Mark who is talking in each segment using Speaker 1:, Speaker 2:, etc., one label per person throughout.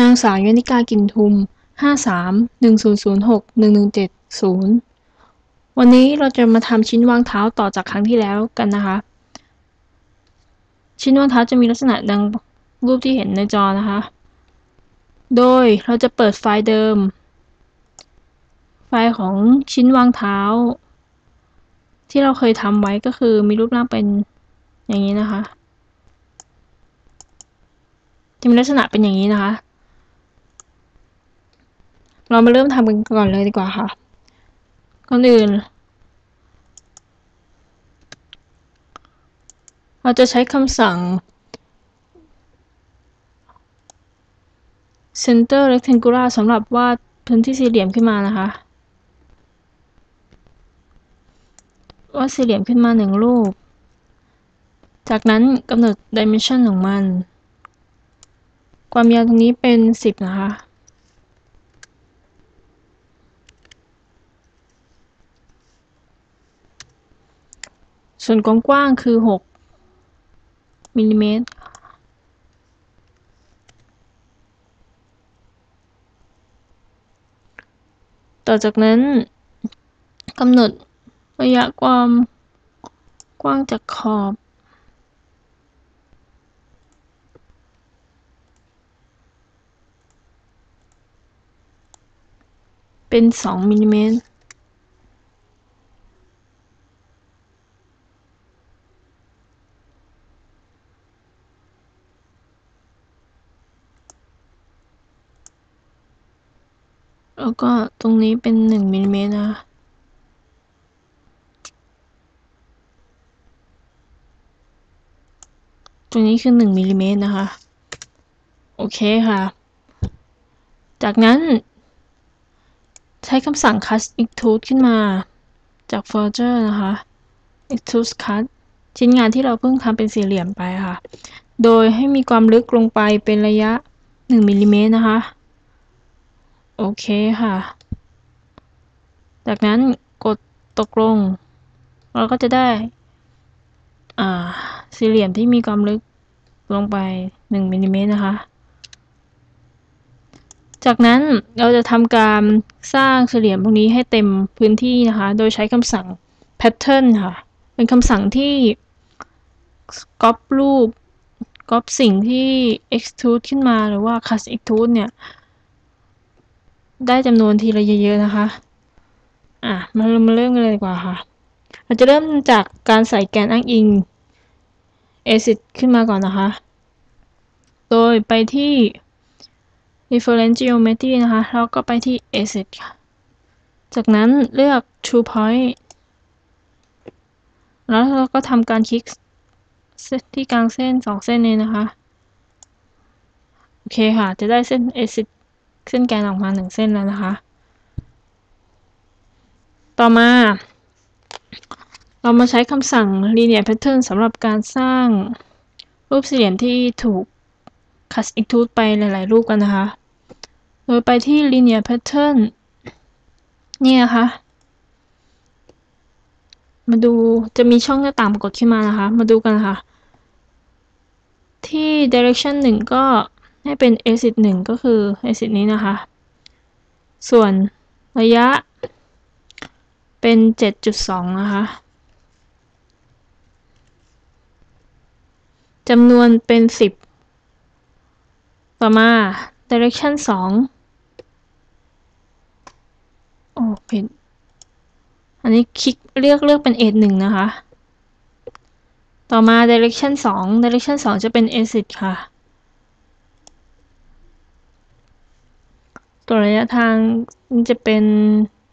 Speaker 1: นางสาวยนิกา กิ่นทุม ห้าสาม หนึ่งศูนย์ศูนย์หก หนึ่งหนึ่งเจ็ดศูนย์วันนี้เราจะมาทำชิ้นวางเท้าต่อจากครั้งที่แล้วกันนะคะ ชิ้นวางเท้าจะมีลักษณะดังรูปที่เห็นในจอนะคะ โดยเราจะเปิดไฟล์เดิม ไฟล์ของชิ้นวางเท้า ที่เราเคยทำไว้ก็คือมีรูปร่างเป็นอย่างนี้นะคะจะมีลักษณะเป็นอย่างนี้นะคะ เรามาเริ่มทำกันก่อนเลยดีกว่าค่ะก่อนอื่น เราจะใช้คำสั่ง center rectangular สำหรับวาดพื้นที่สี่เหลี่ยมขึ้นมานะคะวาดสี่เหลี่ยมขึ้นมาหนึ่งรูป จากนั้นกำหนด dimension ของมัน ความยาวตรงนี้เป็น 10 นะคะ ส่วนความกว้างคือ6มิลลิเมตร ต่อจากนั้นกำหนดระยะความกว้างจากขอบ เป็น2มิลลิเมตร แล้วก็ตรงนี้เป็น1มิลลิเมตรนะคะตรงนี้คือ1มิลลิเมตรนะคะ โอเคค่ะ จากนั้น ใช้คำสั่ง cut extrude ขึ้นมา จาก folder นะคะ extrude cut ชิ้นงานที่เราเพิ่งทำเป็นสี่เหลี่ยมไปค่ะ โดยให้มีความลึกลงไปเป็นระยะ 1มิลลิเมตรนะคะ โอเคค่ะ จากนั้นกดตกลง เราก็จะได้ อ่า สี่เหลี่ยมที่มีความลึกลงไป1มิลลิเมตรนะคะ จากนั้นเราจะทำการสร้างสี่เหลี่ยมพวกนี้ให้เต็มพื้นที่นะคะ โดยใช้คำสั่ง pattern ค่ะ เป็นคำสั่งที่ copy รูป copy สิ่งที่ extrude ขึ้นมาหรือว่า cut extrude เนี่ย ได้จำนวนทีละเยอะๆนะคะ อะ มามาเริ่มกันเลยดีกว่าค่ะ เราจะเริ่มจากการใส่แกนอ้างอิง acid ขึ้นมาก่อนนะคะ โดยไปที่ reference geometry นะคะ แล้วก็ไปที่ acid ค่ะ จากนั้นเลือก true point แล้วเราก็ทำการคลิกที่กลางเส้นสองเส้นนี้นะคะ โอเคค่ะ จะได้เส้น acid เส้นแกนออกมาหนึ่งเส้นแล้วนะคะ ต่อมา เรามาใช้คำสั่ง linear pattern สำหรับการสร้างรูปสี่เหลี่ยมที่ถูก cut extrude ไปหลาย ๆ รูปกันนะคะ โดยไปที่ linear pattern นี่นะคะ มาดูจะมีช่องหน้าต่างปรากฏขึ้นมานะคะ มาดูกันค่ะ ที่ direction 1 ก็ ให้เป็น acid 1 ก็คือ acid นี้นะคะ ส่วนระยะเป็น 7.2 นะคะจำนวนเป็น 10 ต่อมา direction 2 โอ้ผิดอันนี้คลิกเลือกเลือกเป็น a 1นะคะ ต่อมา direction 2 direction 2 จะเป็น acid ค่ะ ตัวระยะทางจะเป็น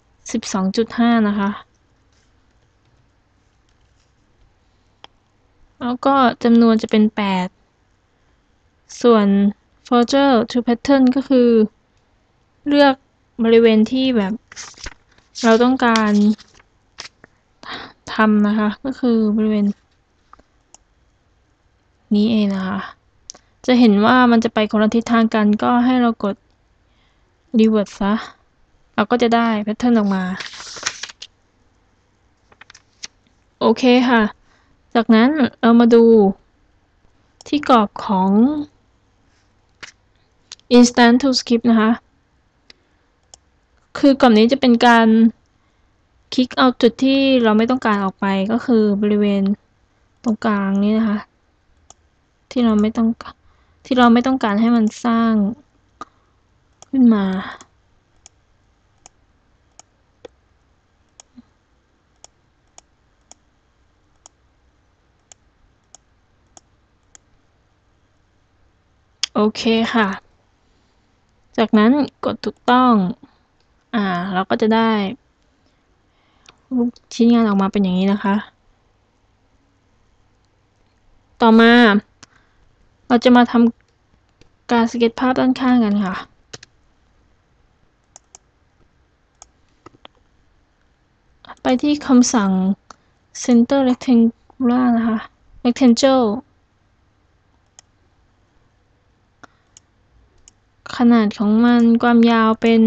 Speaker 1: 12.5 นะคะ แล้วก็จำนวนจะเป็น 8 ส่วน folder to pattern ก็คือ เลือกบริเวณที่แบบเราต้องการทำนะคะ ก็คือบริเวณ นี้เองนะคะ จะเห็นว่ามันจะไปคนละทิศทางกันก็ให้เรากด revert ซะ เราก็จะได้แพทเทิร์นออกมา โอเคค่ะ จากนั้นเรามาดูที่กรอบของ instant to skip นะคะ คือกล่องนี้จะเป็นการคลิกเอาจุดที่เราไม่ต้องการออกไปก็คือบริเวณตรงกลางนี้นะคะ ที่เราไม่ต้องที่เราไม่ต้องการให้มันสร้าง ขึ้นมาโอเคค่ะ จากนั้นกดถูกต้อง อ่า เราก็จะได้รูปชิ้นงานออกมาเป็นอย่างนี้นะคะ ต่อมา เราจะมาทำการสเก็ตภาพด้านข้างกันค่ะ ไปที่คำสั่ง center rectangular นะคะ rectangle ขนาดของมันความยาวเป็น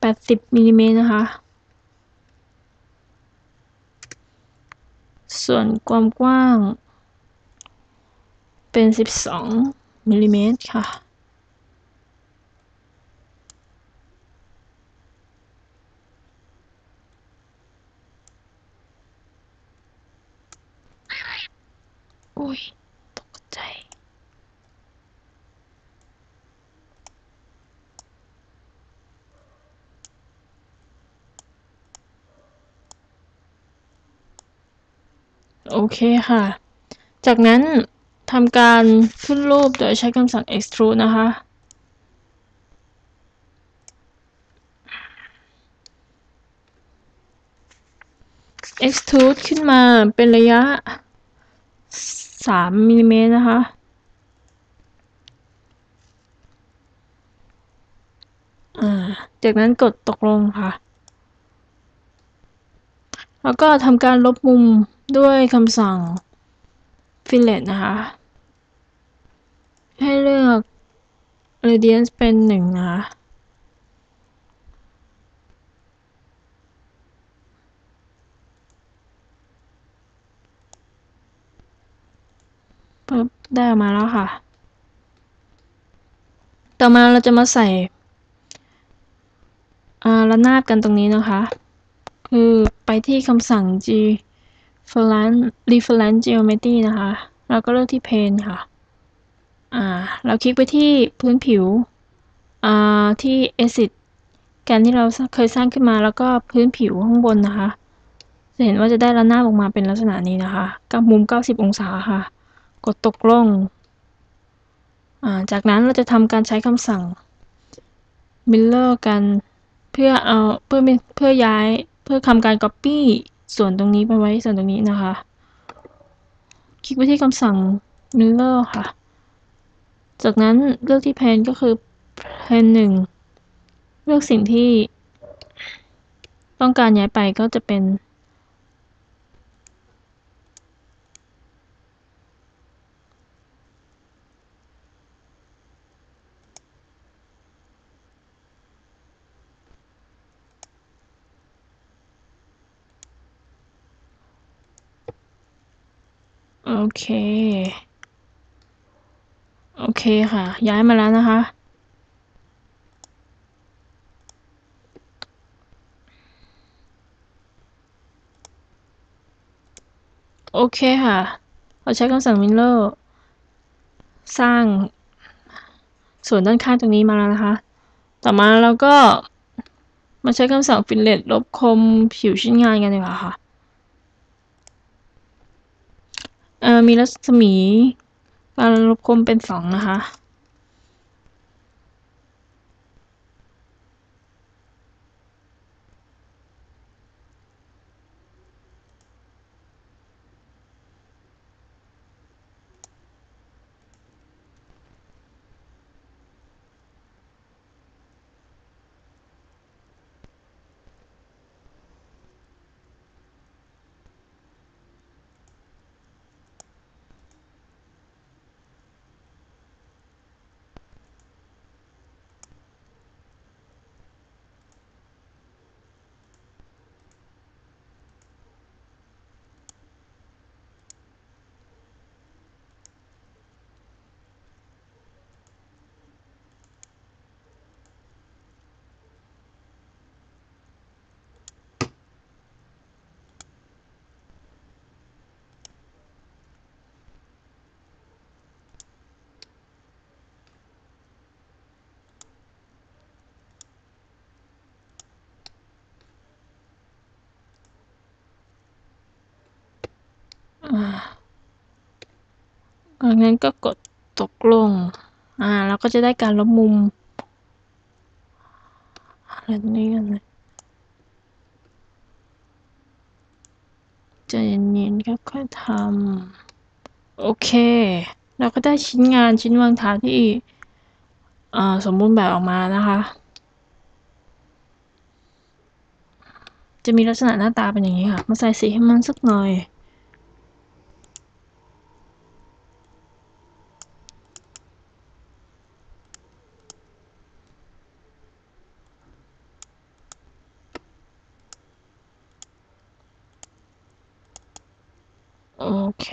Speaker 1: 80มิลลิเมตรนะคะ ส่วนความกว้างเป็น 12มิลลิเมตรค่ะ อุ้ย ตกใจ โอเคค่ะ จากนั้นทำการขึ้นรูปโดยใช้คำสั่ง extrude นะคะ extrude ขึ้นมาเป็นระยะ 3มิลลิเมตรนะคะ จากนั้นกดตกลงค่ะ แล้วก็ทำการลบมุมด้วยคำสั่ง fillet นะคะ ให้เลือก radius เป็นหนึ่งนะคะ ปึ๊บ ได้ออกมาแล้วค่ะ ต่อมาเราจะมาใส่ระนาบกันตรงนี้นะคะ คือไปที่คำสั่ง g reference reference geometry นะคะแล้วก็เลือกที่ plane ค่ะ อ่า เราคลิกไปที่พื้นผิว อ่า ที่ edit แกนที่เราเคยสร้างขึ้นมาแล้วก็พื้นผิวข้างบนนะคะ จะเห็นว่าจะได้ระนาบออกมาเป็นลักษณะนี้นะคะ กับมุม 90 องศาค่ะ กดตกลงอ่าจากนั้นเราจะทำการใช้คำสั่ง mirror กันเพื่อเอาเพื่อเพื่อย้ายเพื่อทำการ copy ส่วนตรงนี้ไปไว้ส่วนตรงนี้นะคะ คลิกไปที่คำสั่ง mirror ค่ะ จากนั้นเลือกที่ plane ก็คือ plane หนึ่งเลือกสิ่งที่ ต้องการย้ายไปก็จะเป็น โอเค โอเคค่ะ ย้ายมาแล้วนะคะ โอเคค่ะ เราใช้คำสั่ง mirror สร้างส่วนด้านข้างตรงนี้มาแล้วนะคะ ต่อมาเราก็มาใช้คำสั่ง fillet ลบคมผิวชิ้นงานกันดีกว่าค่ะ เอ่อมีรัศมีการรบคมเป็นสองนะคะ อ่างั้นก็กดตกลง อ่าแล้วก็จะได้การลบมุมอะไรตรงนี้กันเลยใจเย็นๆครับค่อยทำโอเค เราก็ได้ชิ้นงานชิ้นวางเท้าที่อ่าสมบูรณ์แบบออกมานะคะ จะมีลักษณะหน้าตาเป็นอย่างนี้ค่ะ มาใส่สีให้มันสักหน่อย โอเค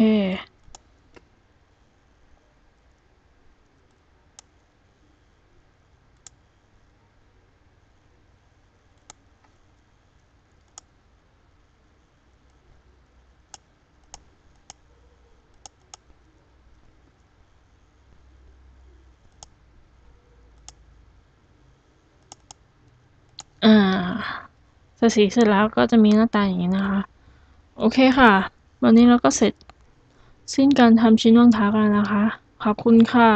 Speaker 1: อ่าใส่สีเสร็จแล้วก็จะมีหน้าตาอย่างนี้นะคะ โอเคค่ะ วันนี้เราก็เสร็จ สิ้นการทำชิ้นรองเท้ากันนะคะ ขอบคุณค่ะ